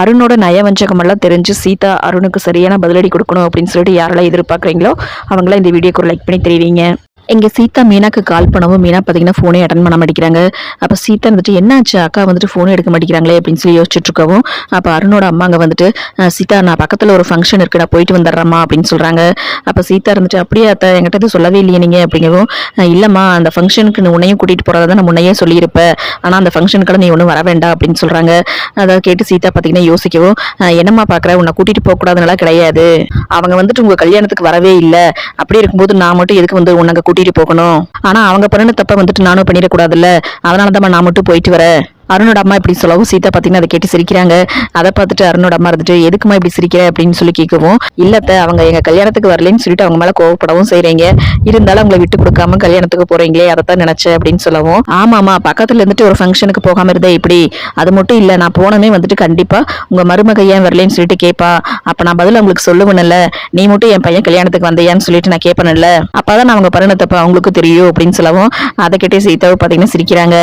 அருணோட நயவஞ்சகம் எல்லாம் தெரிஞ்சு சீதா அருணுக்கு சரியான பதிலடி கொடுக்கணும் அப்படின்னு சொல்லிட்டு யாரெல்லாம் எதிர்பார்க்குறீங்களோ அவங்களாம் இந்த வீடியோக்கு ஒரு லைக் பண்ணி தெரிவிங்க. இங்கே சீதா மீனாக்கு கால் பண்ணவும் மீனா பார்த்தீங்கன்னா ஃபோனே அட்டன் பண்ண மாட்டேங்கிறாங்க. அப்போ சீதா வந்துட்டு என்னாச்சு? அக்கா வந்துட்டு ஃபோனே எடுக்க மாட்டேங்கிறாங்களே அப்படின்னு சொல்லி யோசிச்சுட்டு இருக்கவும் அப்போ அருணோட அம்மா அங்கே வந்துட்டு சீதா நான் பக்கத்தில் ஒரு ஃபங்க்ஷன் இருக்கு நான் போயிட்டு வந்துடுறேம்மா அப்படின்னு சொல்கிறாங்க அப்போ சீதா இருந்துட்டு அப்படியே அத்தை என்கிட்ட எதுவும் சொல்லவே இல்லையே நீங்கள் அப்படிங்கவும் இல்லைம்மா அந்த ஃபங்க்ஷனுக்கு நீ உன்னையும் கூட்டிகிட்டு போகிறதா தான் நான் முன்னையே சொல்லியிருப்பேன் ஆனால் அந்த ஃபங்க்ஷனுக்கெல்லாம் நீ ஒன்றும் வர வேண்டாம் அப்படின்னு சொல்கிறாங்க அதை கேட்டு சீதா பார்த்தீங்கன்னா யோசிக்கவும் என்னம்மா பார்க்குற உன்னை கூட்டிகிட்டு போகக்கூடாதுனால கிடையாது. அவங்க வந்துட்டு உங்கள் கல்யாணத்துக்கு வரவே இல்லை. அப்படி இருக்கும்போது நான் மட்டும் எதுக்கு வந்து உன்னை கூட்டிட்டு போகணும். ஆனா அவங்க பண்ணின தப்ப வந்துட்டு நானும் பண்ணிடக்கூடாதுல்ல. அதனால தான் நான் மட்டும் போயிட்டு வரேன். அருணோட அம்மா இப்படி சொல்லவும் சீதா பார்த்தீங்கன்னா அதை கேட்டு சிரிக்கிறாங்க. அதை பார்த்துட்டு அருணோட அம்மா இருந்துட்டு எதுக்குமா இப்படி சிரிக்கிற? அப்படின்னு சொல்லி கேட்கவும் இல்லத்த அவங்க எங்க கல்யாணத்துக்கு வரலன்னு சொல்லிட்டு அவங்க மேல கோவப்படவும் செய்கிறீங்க இருந்தாலும் அவங்கள விட்டு கொடுக்காம கல்யாணத்துக்கு போறீங்களே அதைத்தான் நினைச்சேன். அப்படின்னு சொல்லவும் ஆமாமா பக்கத்துல இருந்துட்டு ஒரு ஃபங்க்ஷனுக்கு போகாம இருந்தே இப்படி. அது மட்டும் இல்ல நான் போனமே வந்துட்டு கண்டிப்பா உங்க மருமக ஏன் வரலன்னு சொல்லிட்டு கேட்பா அப்ப நான் பதில் அவங்களுக்கு சொல்லுவேன்ல நீ மட்டும் என் பையன் கல்யாணத்துக்கு வந்தியான்னு சொல்லிட்டு நான் கேட்பேன்ல அப்பதான் நான் அவங்க பரிணத்தப்ப அவங்களுக்கு தெரியும். அப்படின்னு சொல்லவும் அதை கேட்டே சீதாவை பார்த்தீங்கன்னா சிரிக்கிறாங்க.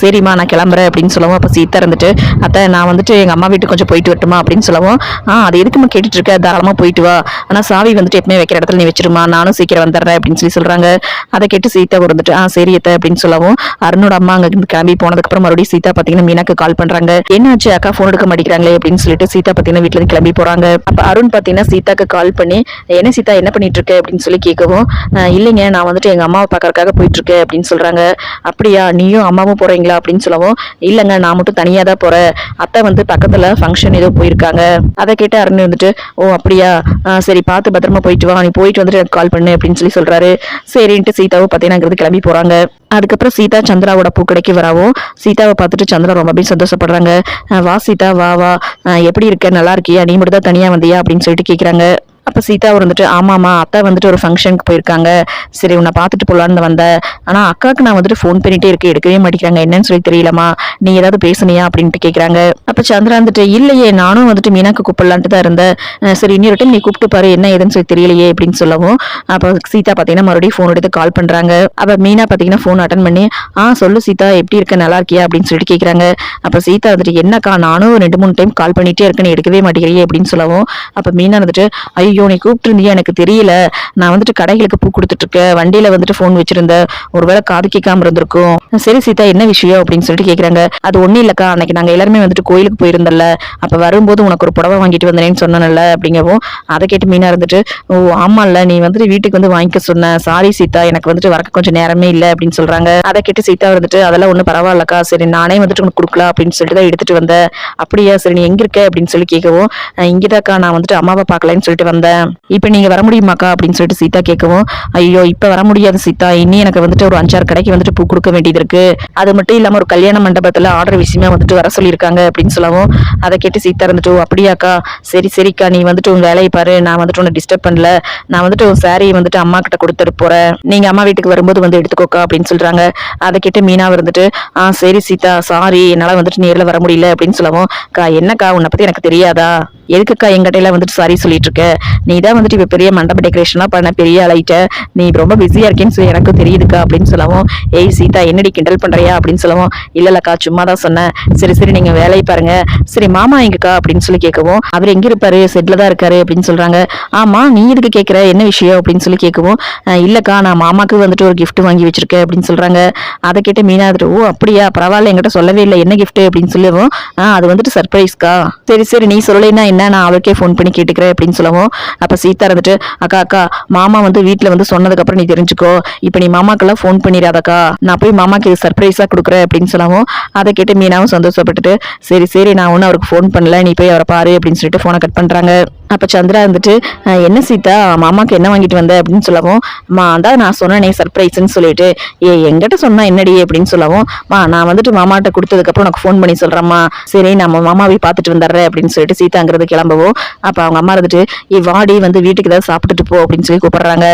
சரிம்மா நான் கிளம்புறேன். அப்படின்னு சொல்லவும் அப்போ சீதா இருந்துட்டு அத்தை நான் வந்துட்டு எங்க அம்மா வீட்டுக்கு கொஞ்சம் போயிட்டு வரட்டுமா? அப்படின்னு சொல்லவும் ஆ அது எதுக்குமா கேட்டுட்டு இருக்க தாராளமா போயிட்டு வா. ஆனா சாவி வந்துட்டு எப்பவுமே வைக்கிற இடத்துல நீ வச்சிருமா? நானும் சீக்கிரம் வந்துடுறேன் அப்படின்னு சொல்லி சொல்றாங்க. அதை கேட்டு சீதா வந்துட்டு ஆ சரி அத்தை அப்படின்னு சொல்லவும் அருணோட அம்மா அங்கே கிளம்பி போனதுக்கப்புறம் மறுபடியும் சீதா பாத்தீங்கன்னா மீனாக்கு கால் பண்றாங்க. என்னாச்சு அக்கா? ஃபோன் எடுக்க மாட்டேங்கிறாங்களே அப்படின்னு சொல்லிட்டு சீதா பார்த்தீங்கன்னா வீட்டில் இருந்து கிளம்பி போறாங்க. அப்போ அருண் பாத்தீங்கன்னா சீதாக்கு கால் பண்ணி என்ன சீதா என்ன பண்ணிட்டு இருக்க அப்படின்னு சொல்லி கேட்கவும் இல்லைங்க நான் வந்துட்டு எங்க அம்மாவை பார்க்கறதுக்காக போயிட்டு இருக்கேன் அப்படின்னு சொல்றாங்க. அப்படியா? நீயும் அம்மாவும் போறீங்களா? அப்படின்னு சொல்லவும் இல்லைங்க நான் மட்டும் தனியாக தான் போகிறேன் அத்தை வந்து பக்கத்தில் ஃபங்க்ஷன் ஏதோ போயிருக்காங்க. அதை கேட்டு அருண் வந்துட்டு ஓ அப்படியா? சரி பார்த்து பத்திரமா போயிட்டு வா. நீ போயிட்டு வந்துட்டு எனக்கு கால் பண்ணு அப்படின்னு சொல்லி சொல்கிறாரு சரின்ட்டு சீதாவும் பார்த்தீங்கன்னா கிளம்பி போகிறாங்க அதுக்கப்புறம் சீதா சந்திராவோட பூக்கடைக்கு வராவும் சீதாவை பார்த்துட்டு சந்திரா ரொம்பவே சந்தோஷப்படுறாங்க. வா சீதா வா வா. எப்படி இருக்க? நல்லா இருக்கியா? நீ மட்டும் தான் தனியாக வந்தியா? அப்படின்னு சொல்லிட்டு கேட்குறாங்க அப்போ சீதா வந்துட்டு ஆமாம்மா அத்தை வந்துட்டு ஒரு ஃபங்க்ஷனுக்கு போயிருக்காங்க. சரி உன்னை பார்த்துட்டு போகலான்னு வந்தேன் ஆனால் அக்காவுக்கு நான் வந்துட்டு ஃபோன் பண்ணிகிட்டே இருக்கேன். எடுக்கவே மாட்டேங்கிறாங்க. என்னன்னு சொல்லி தெரியலமா நீ ஏதாவது பேசுனியா? அப்படின்ட்டு கேட்குறாங்க அப்போ சந்திரா வந்துட்டு இல்லையே நானும் வந்துட்டு மீனாக்கு கூப்பிடலான்ட்டு தான் இருந்தேன். சரி இன்னொரு டைம் நீ கூப்பிட்டு பாரு என்ன ஏதுன்னு சொல்லி தெரியலையே அப்படின்னு சொல்லவும் அப்போ சீதா பார்த்தீங்கன்னா மறுபடியும் ஃபோன் எடுத்து கால் பண்ணுறாங்க அப்போ மீனா பார்த்தீங்கன்னா ஃபோன் அட்டன் பண்ணி ஆ சொல்லு சீதா எப்படி இருக்க? நல்லா இருக்கியா? அப்படின்னு சொல்லிட்டு கேட்குறாங்க அப்போ சீதா வந்துட்டு என்னக்கா நானும் ரெண்டு மூணு டைம் கால் பண்ணிகிட்டே இருக்கேன்னு எடுக்கவே மாட்டேங்கிறியே அப்படின்னு சொல்லவும் அப்போ மீனா வந்துட்டு ஐயோ நீ கூப்பிட்டுருந்தியா? எனக்கு தெரியல. நான் வந்துட்டு கடைகளுக்கு பூ கொடுத்துட்டு வண்டியில் வண்டியில வந்துட்டு ஃபோன் வச்சிருந்தேன் ஒருவேளை காது கேட்காம இருந்திருக்கும். சரி சீதா என்ன விஷயம் அப்படின்னு சொல்லிட்டு கேக்குறாங்க. அது ஒன்றும் இல்லக்கா. அன்னைக்கு நாங்க எல்லாருமே வந்துட்டு கோயிலுக்கு போயிருந்தல அப்ப வரும்போது உனக்கு ஒரு புடவை வாங்கிட்டு வந்தேன்னு சொன்னேன்ல அப்படிங்கவும் அதை கேட்டு மீனா இருந்துட்டு ஓ ஆமாம்ல நீ வந்துட்டு வீட்டுக்கு வந்து வாங்கிக்க சொன்ன. சாரி சீதா. எனக்கு வந்துட்டு வரக்க கொஞ்சம் நேரமே இல்லை. அப்படின்னு சொல்றாங்க. அதை கேட்டு சீதா வந்துட்டு அதெல்லாம் ஒன்றும் பரவாயில்லக்கா. சரி நானே வந்துட்டு உனக்கு கொடுக்கலாம். அப்படின்னு சொல்லிட்டு தான் எடுத்துட்டு வந்தேன். அப்படியா? சரி நீ எங்க இருக்க? அப்படின்னு சொல்லி கேட்கவும் இங்கேதாக்கா இங்கதாக்கா. நான் வந்துட்டு அம்மாவை பார்க்கலன்னு சொல்லிட்டு வந்தேன். இப்போ நீங்கள் வர முடியுமாக்கா? அப்படின்னு சொல்லிட்டு சீதா கேட்கவும் ஐயோ இப்போ வர முடியாது சீதா. இனி எனக்கு வந்துட்டு ஒரு அஞ்சாறு கடைக்கு வந்துட்டு பூ கொடுக்க வேண்டியது இருக்கு. அது மட்டும் இல்லாமல் ஒரு கல்யாண மண்டபத்தில் ஆர்டர் விஷயமா வந்துட்டு வர சொல்லியிருக்காங்க. அப்படின்னு சொல்லவும் அதை கேட்டு சீதா இருந்துட்டு "ஓ, அப்படியாக்கா. சரி சரிக்கா. நீ வந்துட்டு உன் வேலையை பாரு. நான் வந்துட்டு உன்னை டிஸ்டர்ப் பண்ணல. நான் வந்துட்டு உன் சாரியை வந்துட்டு அம்மா கிட்ட கொடுத்துட்டு போறேன். நீங்க அம்மா வீட்டுக்கு வரும்போது வந்து எடுத்துக்கோக்கா. அப்படின்னு சொல்றாங்க. அதை கேட்டு மீனா இருந்துட்டு ஆ சரி சீதா. சாரி என்னால் வந்துட்டு நேரில் வர முடியல. அப்படின்னு சொல்லவும் கா என்னக்கா? உன்னை பத்தி எனக்கு தெரியாதா? எதுக்குக்கா எங்கிட்டையில வந்துட்டு சாரி சொல்லிட்டு இருக்க நீ தான் வந்துட்டு இப்ப பெரிய மண்டப டெக்கரேஷன்லாம் பண்ண பெரிய ஆளாயிட்ட. நீ ரொம்ப பிஸியா இருக்கேன்னு சொல்லி எனக்கு தெரியுதுக்கா அப்படின்னு சொல்லவும் ஏய் சீதா என்னடி கிண்டல் பண்றியா? அப்படின்னு சொல்லவும் இல்ல இல்லக்கா சும்மா தான் சொன்னேன். சரி சரி நீங்க வேலையை பாருங்க. சரி மாமா எங்கக்கா? அப்படின்னு சொல்லி கேட்கவும் அவர் எங்க இருப்பாரு? செட்டில் தான் இருக்காரு. அப்படின்னு சொல்றாங்க. ஆமா நீ இதுக்கு கேட்குற என்ன விஷயம்? அப்படின்னு சொல்லி கேட்கவும் இல்லைக்கா இல்லக்கா நான் மாமாக்கு வந்துட்டு ஒரு கிஃப்ட் வாங்கி வச்சிருக்கேன். அப்படின்னு சொல்றாங்க. அதை கேட்டு மீனா வந்துட்டு ஓ அப்படியா? பரவாயில்ல என்கிட்ட சொல்லவே இல்லை. என்ன கிஃப்ட் அப்படின்னு சொல்லவும் "ஆ, அது வந்துட்டு சர்ப்ரைஸ்க்கா சரி சரி நீ சொல்லலைன்னா என்ன? நான் அவருக்கே ஃபோன் பண்ணி கேட்டுக்கிறேன் அப்படின்னு சொல்லவும் அப்போ சீதா இருந்துட்டு அக்கா அக்கா மாமா வந்து வீட்டில் வந்து சொன்னதுக்கப்புறம் நீ தெரிஞ்சுக்கோ. இப்போ நீ மாமாக்கெல்லாம் ஃபோன் பண்ணிடாதக்கா. நான் போய் மாமாக்கு சர்ப்ரைஸாக கொடுக்குறேன் அப்படின்னு சொல்லவும் அதை கேட்டு மீனாவும் சந்தோஷப்பட்டுட்டு சரி சரி நான் ஒன்றும் அவருக்கு ஃபோன் பண்ணல. நீ போய் அவரை பாரு அப்படின்னு சொல்லிட்டு ஃபோனை கட் பண்ணுறாங்க அப்போ சந்திரா வந்துட்டு என்ன சீதா? மாமாக்கு என்ன வாங்கிட்டு வந்த? அப்படின்னு சொல்லவும் மா அதான் நான் சொன்னேனே சர்ப்ரைஸ்ன்னு சொல்லிட்டு. ஏ எங்கிட்ட சொன்னா என்னடி? அப்படின்னு சொல்லவும் மா நான் வந்துட்டு மாமாட்ட கொடுத்ததுக்கப்புறம் உனக்கு ஃபோன் பண்ணி சொல்றேம்மா. சரி நம்ம மாமாவை பார்த்துட்டு வந்துடுறேன் அப்படின்னு சொல்லிட்டு சீதாங்கிறது கிளம்பவும் அப்போ அவங்க அம்மா இருந்துட்டு ஏ வாடி வந்து வீட்டுக்கு ஏதாவது சாப்பிட்டுட்டு போ அப்படின்னு சொல்லி கூப்பிடுறாங்க.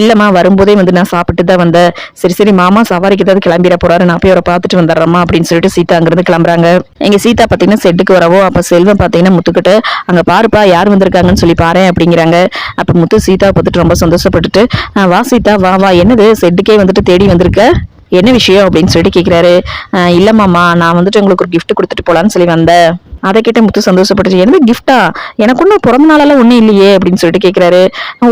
இல்லைம்மா வரும்போதே வந்து நான் சாப்பிட்டு தான் வந்தேன். சரி சரி மாமா சவாரிக்கு ஏதாவது கிளம்பிட போறாரு நான் போய் அவரை பார்த்துட்டு வந்துடுறேம்மா அப்படின்னு சொல்லிட்டு சீதாங்கிறது கிளம்புறாங்க. எங்க சீதா பார்த்தீங்கன்னா செட்டுக்கு வரவோ அப்போ செல்வம் பார்த்தீங்கன்னா முத்துக்கிட்டு அங்கே பாருப்பா யார் வந்திருக்காங்கன்னு சொல்லி பாரு அப்படிங்கிறாங்க. அப்போ முத்து சீதா பார்த்துட்டு ரொம்ப சந்தோஷப்பட்டுட்டு வா சீதா வா வா. என்னது? செட்டுக்கே வந்துட்டு தேடி வந்திருக்க? என்ன விஷயம்? அப்படின்னு சொல்லிட்டு கேட்குறாரு இல்லைம்மாம்மா நான் வந்துட்டு உங்களுக்கு ஒரு கிஃப்ட் கொடுத்துட்டு போலான்னு சொல்லி வந்தேன். அதை கேட்ட முத்து சந்தோஷப்பட்டுச்சு. என்ன கிஃப்டா எனக்கு ஒன்றும் பிறந்த நாளெல்லாம் ஒன்றும் இல்லையே அப்படின்னு சொல்லிட்டு கேட்குறாரு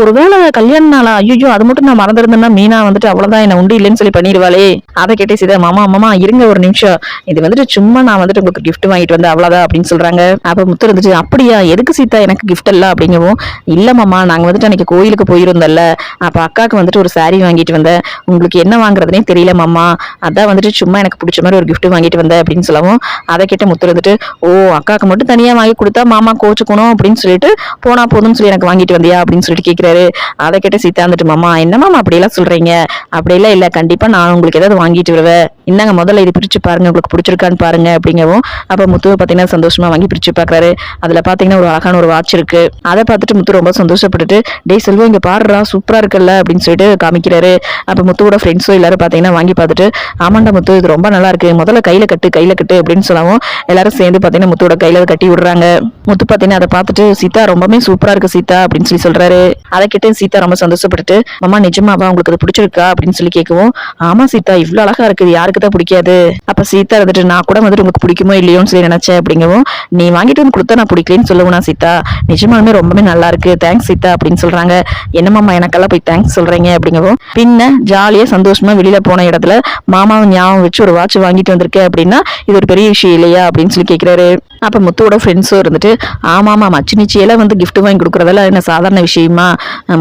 ஒருவேளை கல்யாண நாளா? ஐயோ அது மட்டும் நான் மறந்துருந்தேன்னா மீனா வந்துட்டு அவ்வளோதான் என்ன உண்டு இல்லைன்னு சொல்லி பண்ணிடுவாளே. அதை கேட்டே சீதா மாமா மாமா இருங்க ஒரு நிமிஷம். இது வந்துட்டு சும்மா நான் வந்துட்டு உங்களுக்கு கிஃப்ட் வாங்கிட்டு வந்தேன் அவ்வளோதான் அப்படின்னு சொல்கிறாங்க அப்போ முத்து இருந்துச்சு அப்படியா? எதுக்கு சீதா எனக்கு கிஃப்ட் இல்லை? அப்படிங்கவும் இல்லைம்மா மாமா வந்துட்டு அன்னைக்கு கோயிலுக்கு போயிருந்தோம்ல. அப்போ அக்காவுக்கு வந்துட்டு ஒரு சாரீ வாங்கிட்டு வந்தேன். உங்களுக்கு என்ன வாங்குறதுனே தெரியல மாமா. அதான் வந்துட்டு சும்மா எனக்கு பிடிச்ச மாதிரி ஒரு கிஃப்ட் வாங்கிட்டு வந்தேன் அப்படின்னு சொல்லவும் அதை கேட்ட முத்து இருந்துட்டு ஓ அக்காவுக்கு மட்டும் தனியாக வாங்கி கொடுத்தா மாமா கோச்சுக்கணும் அப்படின்னு சொல்லிட்டு போனா போதும்னு சொல்லி எனக்கு வாங்கிட்டு வந்தியா? அப்படின்னு சொல்லிட்டு கேட்குறாரு அதை கேட்ட சீதா வந்துட்டு மாமா என்ன மாமா அப்படியெல்லாம் சொல்றீங்க? அப்படியெல்லாம் இல்லை. கண்டிப்பாக நான் உங்களுக்கு ஏதாவது வாங்கிட்டு வருவேன். என்னங்க முதல்ல இது பிரிச்சு பாருங்க. உங்களுக்கு பிடிச்சிருக்கான்னு பாருங்க அப்படிங்கவும் அப்போ முத்துவை பார்த்தீங்கன்னா சந்தோஷமா வாங்கி பிரிச்சு பார்க்குறாரு அதில் பார்த்தீங்கன்னா ஒரு அழகான ஒரு வாட்ச் இருக்கு. அதை பார்த்துட்டு முத்து ரொம்ப சந்தோஷப்பட்டுட்டு டே செல்வம் இங்கே பாடுறா சூப்பராக இருக்குல்ல அப்படின்னு சொல்லிட்டு காமிக்கிறாரு. அப்போ முத்துவோட ஃப்ரெண்ட்ஸோ எல்லாரும் பார்த்தீங்கன்னா வாங்கி பார்த்துட்டு ஆமாண்டா முத்து இது ரொம்ப நல்லா இருக்கு. முதல்ல கையில கட்டு கையில கட்டு அப்படின்னு சொல்லவும் எல்லாரும் சேர்ந்து பார்த்தீங்கன்னா முத்துவோட கையில அதை கட்டி விடுறாங்க. முத்து பார்த்தீங்கன்னா அதை பார்த்துட்டு சீதா ரொம்பவே சூப்பரா இருக்கு சீதா அப்படின்னு சொல்லி சொல்றாரு. அதை கிட்ட சீதா ரொம்ப சந்தோஷப்பட்டுட்டு மாமா நிஜமாவா உங்களுக்கு அது பிடிச்சிருக்கா? அப்படின்னு சொல்லி கேட்கவும் ஆமா சீதா இவ்வளவு அழகா இருக்குது யாருக்கு தான் பிடிக்காது? அப்ப சீதா வந்துட்டு நான் கூட வந்துட்டு உங்களுக்கு பிடிக்குமோ இல்லையோன்னு சொல்லி நினைச்சேன் அப்படிங்கவும் நீ வாங்கிட்டு வந்து கொடுத்தா நான் பிடிக்கலன்னு சொல்லுவேனா சீதா நிஜமாலுமே ரொம்பவே நல்லா இருக்கு தேங்க்ஸ் சீதா அப்படின்னு சொல்றாங்க. என்னமாமா எனக்கெல்லாம் போய் தேங்க்ஸ் சொல்றீங்க? அப்படிங்கவும் பின்ன ஜாலியா சந்தோஷமா வெளியில போன இடத்துல மாமாவை ஞாபகம் வச்சு ஒரு வாட்ச் வாங்கிட்டு வந்திருக்கேன் அப்படின்னா இது ஒரு பெரிய விஷயம் இல்லையா? அப்படின்னு சொல்லி கேக்குறாரு. அப்போ முத்துவோட ஃப்ரெண்ட்ஸும் இருந்துட்டு ஆமாமா மச்சி நிச்சயில வந்து கிஃப்ட் வாங்கி கொடுக்குறதெல்லாம் என்ன சாதாரண விஷயமா?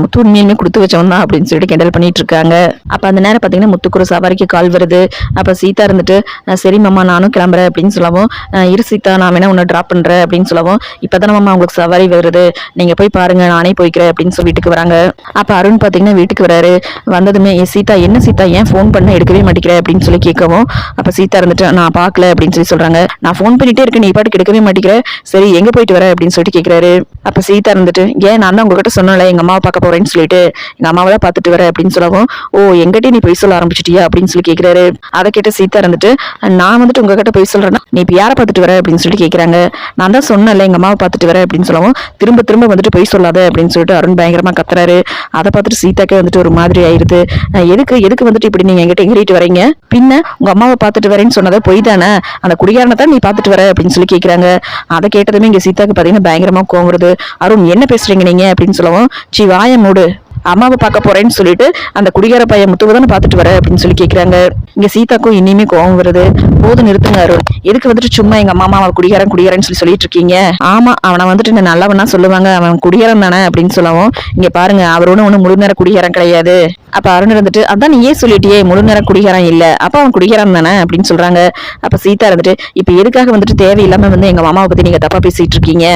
முத்து உண்மையுமே கொடுத்து வச்சவன் தான் அப்படின்னு சொல்லிட்டு கிண்டல் பண்ணிட்டு இருக்காங்க. அப்போ அந்த நேரம் பார்த்தீங்கன்னா முத்துக்குரு சவாரிக்கு கால் வருது. அப்போ சீதா இருந்துட்டு சரி மாமா நானும் கிளம்புறேன் அப்படின்னு சொல்லவும் இரு சீதா நான் வேணா உன்னை ட்ராப் பண்ணுறேன் அப்படின்னு சொல்லவும் இப்பதானே மாமா உங்களுக்கு சவாரி வருது. நீங்கள் போய் பாருங்க நானே போய்க்கிறேன் அப்படின்னு சொல்லி வீட்டுக்கு வராங்க. அப்போ அருண் பார்த்தீங்கன்னா வீட்டுக்கு வராரு. வந்ததுமே "ஏ சீதா என்ன சீதா ஏன் ஃபோன் பண்ண எடுக்கவே மாட்டேங்கிற? அப்படின்னு சொல்லி கேட்கவும் அப்போ சீதா இருந்துட்டு நான் பார்க்கல அப்படின்னு சொல்லி சொல்கிறாங்க நான் ஃபோன் பண்ணிட்டே இருக்கேன் நீ பாட்டுக்கு கேட்கவே மாட்டேங்கிற சரி எங்க போயிட்டு வர அப்படின்னு சொல்லிட்டு கேட்கிறாரு அப்ப சீதா இருந்துட்டு ஏன் நான் தான் உங்ககிட்ட சொன்னல எங்க அம்மாவை பார்க்க போறேன்னு சொல்லிட்டு. எங்க அம்மாவை தான் பார்த்துட்டு வர அப்படின்னு சொல்லவும் ஓ எங்கிட்ட நீ போய் சொல்ல ஆரம்பிச்சிட்டியா? அப்படின்னு சொல்லி கேக்குறாரு. அதை கேட்டு சீதா இருந்துட்டு நான் வந்துட்டு உங்ககிட்ட போய் சொல்றேன்னா நீ இப்ப யாரை பார்த்துட்டு வர? அப்படின்னு சொல்லிட்டு கேக்குறாங்க. நான் தான் சொன்னல எங்க அம்மாவை பார்த்துட்டு வர அப்படின்னு சொல்லவும் திரும்ப திரும்ப வந்துட்டு போய் சொல்லாத அப்படின்னு சொல்லிட்டு அருண் பயங்கரமா கத்துறாரு. அதை பார்த்துட்டு சீதாக்கே வந்துட்டு ஒரு மாதிரி ஆயிருது. எதுக்கு எதுக்கு வந்துட்டு இப்படி நீங்க எங்கிட்ட எங்கிட்டு வரீங்க? பின்ன உங்க அம்மாவை பார்த்துட்டு வரேன்னு சொன்னதை பொய் தானே? அந்த குடிகாரனை தான் நீ பார்த்துட்டு வர அப்படின்னு சொல்லி கேக்குறாங்க அதை கேட்டதுமே இங்க சீதாக்கு பாத்தீங்கன்னா பயங்கரமா கோங்குறது அருண் என்ன பேசுறீங்க நீங்க? அப்படின்னு சொல்லவும் சி வாய மூடு. அம்மாவை பார்க்க போறேன்னு சொல்லிட்டு அந்த குடிகார பையன் முத்துவை தானே பார்த்துட்டு வர? அப்படின்னு சொல்லி கேட்குறாங்க இங்க சீதாக்கும் இனிமே கோவம் வருது. போதும் நிறுத்துங்க அருண். எதுக்கு வந்துட்டு சும்மா எங்க மாமா அவன் குடிகாரன் குடிகாரன்னு சொல்லி சொல்லிட்டு இருக்கீங்க? ஆமா அவனை வந்துட்டு என்ன நல்லவனா சொல்லுவாங்க. அவன் குடிகாரன் தானே அப்படின்னு சொல்லவும் இங்க பாருங்க அவர் ஒன்றும் முழு நேரம் குடிகாரன் கிடையாது. அப்ப அருண் இருந்துட்டு அதான் நீ ஏன் சொல்லிட்டியே முழு நேரம் குடிகாரன் இல்ல. அப்ப அவன் குடிகாரன் தானே அப்படின்னு சொல்றாங்க. அப்ப சீதா இருந்துட்டு இப்ப எதுக்காக வந்துட்டு தேவையில்லாம வந்து எங்க மாமாவை பத்தி நீங்க தப்பா பேசிட்டு இருக்கீங்க?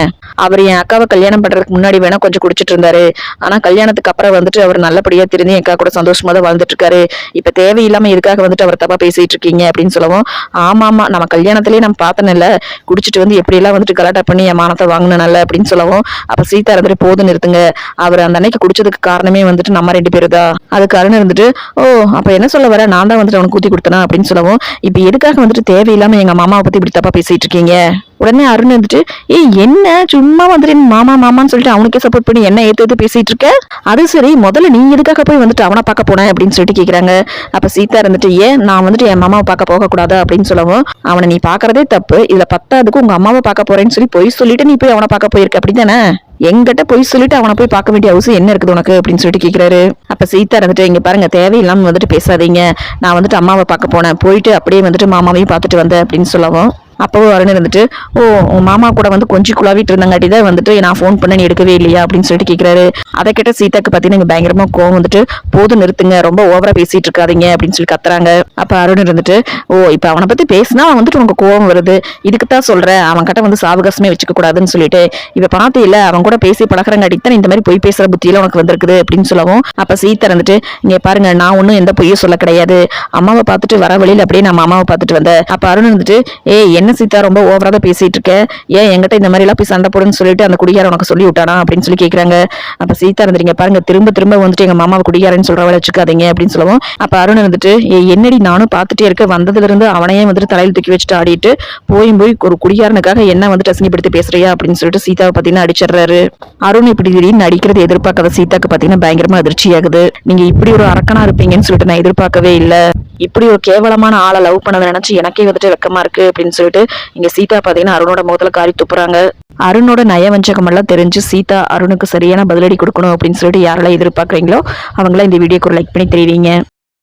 அவர் என் அக்காவை கல்யாணம் பண்றதுக்கு முன்னாடி வேணா கொஞ்சம் குடிச்சிட்டு இருந்தாரு. ஆனா கல்யாணத்துக்கு அப்புறம் வந்துட்டு அவர் நல்லபடியா திருந்தி என் அக்கா கூட சந்தோஷமா தான் வாழ்ந்துட்டு இருக்காரு இப்ப தேவையில்லாம எதுக்காக வந்துட்டு அவர் தப்பா பேசிட்டு இருக்கீங்க அப்படின்னு சொல்லவும். ஆமா ஆமா நம்ம கல்யாணத்திலேயே நம்ம பார்த்தனில்ல குடிச்சிட்டு வந்து எப்படி எல்லாம் வந்துட்டு கலாட்டா பண்ணி என் மானத்தை வாங்கினால அப்படின்னு சொல்லவும். அப்ப சீதா இருந்துட்டு போதும் நிறுத்துங்க. அவர் அந்த அன்னைக்கு குடிச்சதுக்கு காரணமே வந்துட்டு நம்ம ரெண்டு பேரு தான். அதுக்கு அருண் இருந்துட்டு ஓ அப்ப என்ன சொல்ல வர? நான் தான் வந்துட்டு அவனுக்கு ஊத்தி கொடுத்தனா? அப்படின்னு சொல்லவும். இப்ப எதுக்காக வந்துட்டு தேவையில்லாம எங்க மாமாவை பத்தி இப்படி தப்பா பேசிட்டு இருக்கீங்க உடனே அருண் வந்துட்டு ஏய் என்ன? சும்மா வந்துட்டு என் மாமா மாமான்னு சொல்லிட்டு அவனுக்கே சப்போர்ட் பண்ணி என்ன ஏத்து ஏத்து பேசிட்டு இருக்க? அது சரி முதல்ல நீ எதுக்காக போய் வந்துட்டு அவனை பார்க்க போனேன் அப்படின்னு சொல்லிட்டு கேக்குறாங்க. அப்ப சீதா இருந்துட்டு ஏன்? நான் வந்துட்டு என் மாமாவை பார்க்க போக கூடாது அப்படின்னு சொல்லவும் அவனை நீ பாக்குறதே தப்பு. இதுல பத்தாதுக்கு உங்க அம்மாவை பார்க்க போறேன்னு சொல்லி போய் சொல்லிட்டு நீ போய் அவனை பார்க்க போயிருக்க. அப்படிதானே எங்கிட்ட போய் சொல்லிட்டு அவனை போய் பார்க்க வேண்டிய அவசியம் என்ன இருக்குது உனக்கு? அப்படின்னு சொல்லிட்டு கேக்குறாரு. அப்ப சீதா இருந்துட்டு இங்க பாருங்க தேவையில்லாம வந்துட்டு பேசாதீங்க. நான் வந்துட்டு அம்மாவை பார்க்க போனேன். போயிட்டு அப்படியே வந்துட்டு மாமாவையும் பார்த்துட்டு வந்தேன். அப்படின்னு சொல்லவும் அப்போவும் அருண் இருந்துட்டு ஓ உன் மாமா கூட வந்து கொஞ்சம் குழாவிட்டு இருந்தங்காட்டி தான் வந்துட்டு நான் ஃபோன் பண்ண நீ எடுக்கவே இல்லையா? அப்படின்னு சொல்லிட்டு கேட்குறாரு அதை கேட்ட சீதாக்கு பார்த்தீங்கன்னா இங்கே பயங்கரமாக கோவம் வந்துட்டு போதும் நிறுத்துங்க ரொம்ப ஓவராக பேசிட்டு இருக்காதீங்க அப்படின்னு சொல்லி கத்துறாங்க. அப்போ அருண் இருந்துட்டு ஓ இப்போ அவனை பற்றி பேசினா அவன் வந்துட்டு உனக்கு கோவம் வருது. இதுக்கு தான் சொல்கிறேன் அவன் கிட்ட வந்து சாவகாசமே வச்சுக்க கூடாதுன்னு சொல்லிட்டு இப்போ பார்த்து இல்லை அவன் கூட பேசி பழகிறங்காட்டி தான் இந்த மாதிரி பொய் பேசுகிற புத்தியில் உனக்கு வந்திருக்குது அப்படின்னு சொல்லவும் அப்போ சீதா இருந்துட்டு இங்கே பாருங்க நான் ஒன்றும் எந்த பொய்யும் சொல்ல கிடையாது. அம்மாவை பார்த்துட்டு வர வழியில் அப்படியே நான் மாமாவை பார்த்துட்டு வந்தேன். அப்போ அருண் வந்துட்டு ஏ என்ன என்ன சீதா ரொம்ப ஓவரா தான் பேசிட்டு இருக்க ஏன் என்கிட்ட இந்த மாதிரி எல்லாம் போய் சண்டை போடுன்னு சொல்லிட்டு அந்த குடியார உனக்கு சொல்லி விட்டானா அப்படின்னு சொல்லி கேட்குறாங்க அப்ப சீதா இருந்துறீங்க பாருங்க திரும்ப திரும்ப வந்துட்டு எங்க மாமாவை குடியாரன்னு சொல்ற வேலை வச்சுக்காதீங்க அப்படின்னு சொல்லுவோம். அப்ப அருண் இருந்துட்டு என்னடி நானும் பார்த்துட்டே இருக்க வந்ததுல இருந்து அவனையே வந்துட்டு தலையில் தூக்கி வச்சுட்டு ஆடிட்டு போய் போய் ஒரு குடியாரனுக்காக என்ன வந்துட்டு அசிங்கப்படுத்தி பேசுறியா? அப்படின்னு சொல்லிட்டு சீதாவை பார்த்தீங்கன்னா அடிச்சிடுறாரு. அருண் இப்படி திடீர்னு அடிக்கிறது எதிர்பார்க்காத சீதாக்கு பார்த்தீங்கன்னா பயங்கரமா அதிர்ச்சி ஆகுது நீங்க இப்படி ஒரு அரக்கனா இருப்பீங்கன்னு சொல்லிட்டு நான் எதிர்பார்க்கவே இல்லை. இப்படி ஒரு கேவலமான ஆளை லவ் பண்ணதை நினைச்சு எனக்கே வந்துட்டு வெக்கமா இருக்கு அப்படின்னு சொல்லிட்டு இங்க சீதா பாத்தீங்கன்னா அருணோட முகத்துல காரி துப்புறாங்க. அருணோட நயவஞ்சகம் எல்லாம் தெரிஞ்சு சீதா அருணுக்கு சரியான பதிலடி கொடுக்கணும் அப்படின்னு சொல்லிட்டு யாரெல்லாம் எதிர்பார்க்குறீங்களோ அவங்களாம் இந்த வீடியோக்கு ஒரு லைக் பண்ணி தெரியவீங்க